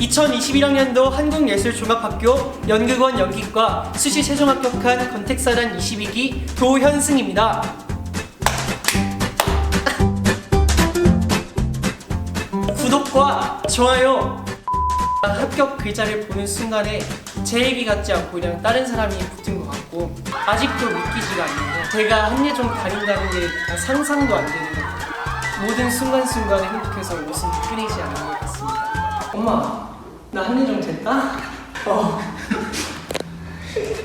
2021학년도 한국예술종합학교 연극원 연기과 수시 최종 합격한 건택사단 22기 도현승입니다. 구독과 좋아요 합격 글자를 보는 순간에 제 얘기 같지 않고 그냥 다른 사람이 붙은 것 같고 아직도 믿기지가 않는데 제가 한예종 다닌다는 게 상상도 안 되는 모든 순간순간에 행복해서 웃음이 끊이지 않는 것 같습니다. 엄마 나 한예종 됐다? 어.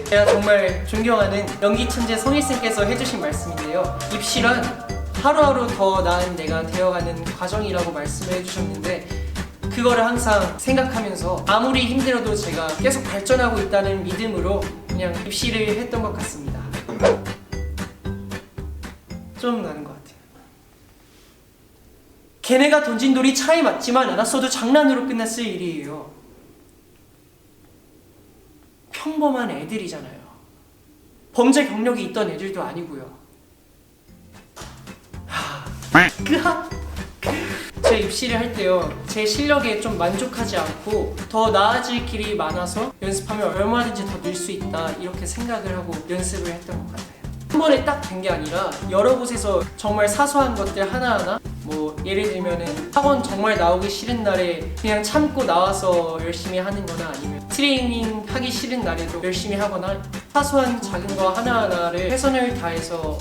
제가 정말 존경하는 연기 천재 성일쌤께서 해주신 말씀인데요 입시란 하루하루 더 나은 내가 되어가는 과정이라고 말씀을 해주셨는데 그거를 항상 생각하면서 아무리 힘들어도 제가 계속 발전하고 있다는 믿음으로 그냥 입시를 했던 것 같습니다. 좀 나는 것 같아요. 걔네가 던진 돌이 차에 맞지만 않았어도 장난으로 끝났을 일이에요. 평범한 애들이잖아요. 범죄 경력이 있던 애들도 아니고요. 하, 그제 입시를 할 때요 제 실력에 좀 만족하지 않고 더 나아질 길이 많아서 연습하면 얼마든지 더 늘 수 있다 이렇게 생각을 하고 연습을 했던 것 같아요 한 번에 딱 된 게 아니라 여러 곳에서 정말 사소한 것들 하나하나 뭐 예를 들면은 학원 정말 나오기 싫은 날에 그냥 참고 나와서 열심히 하는 거나 아니면 트레이닝 하기 싫은 날에도 열심히 하거나 사소한 작은 거 하나하나를 최선을 다해서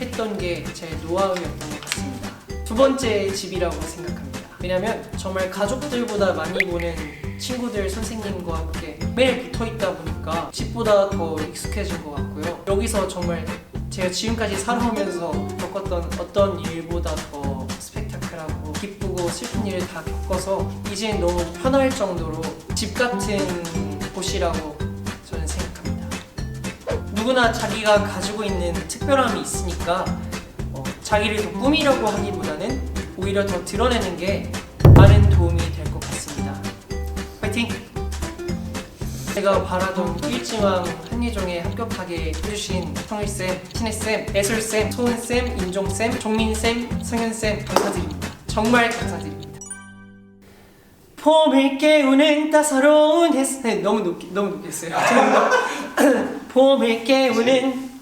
했던 게 제 노하우였던 것 같습니다 두 번째 집이라고 생각합니다. 왜냐면 정말 가족들보다 많이 보는 친구들 선생님과 함께 매일 붙어 있다 보니까 집보다 더 익숙해진 것 같고요. 여기서 정말 제가 지금까지 살아오면서 겪었던 어떤 일보다 더 스펙타클하고 기쁘고 슬픈 일을 다 겪어서 이제는 너무 편할 정도로 집 같은 곳이라고 저는 생각합니다. 누구나 자기가 가지고 있는 특별함이 있으니까 어, 자기를 더 꾸미려고 하기보다는 오히려 더 드러내는 게 많은 도움이 될 것 같습니다. 파이팅! 제가 바라던 일지망 한예종에 합격하게 해주신 성일쌤, 신혜쌤, 애술쌤, 소은쌤, 인종쌤, 종민쌤, 성현쌤 감사드립니다. 정말 감사드립니다. 봄을 깨우는 따사로운 햇살 네, 너무 높게 너무 높게 했어요. 봄을 깨우는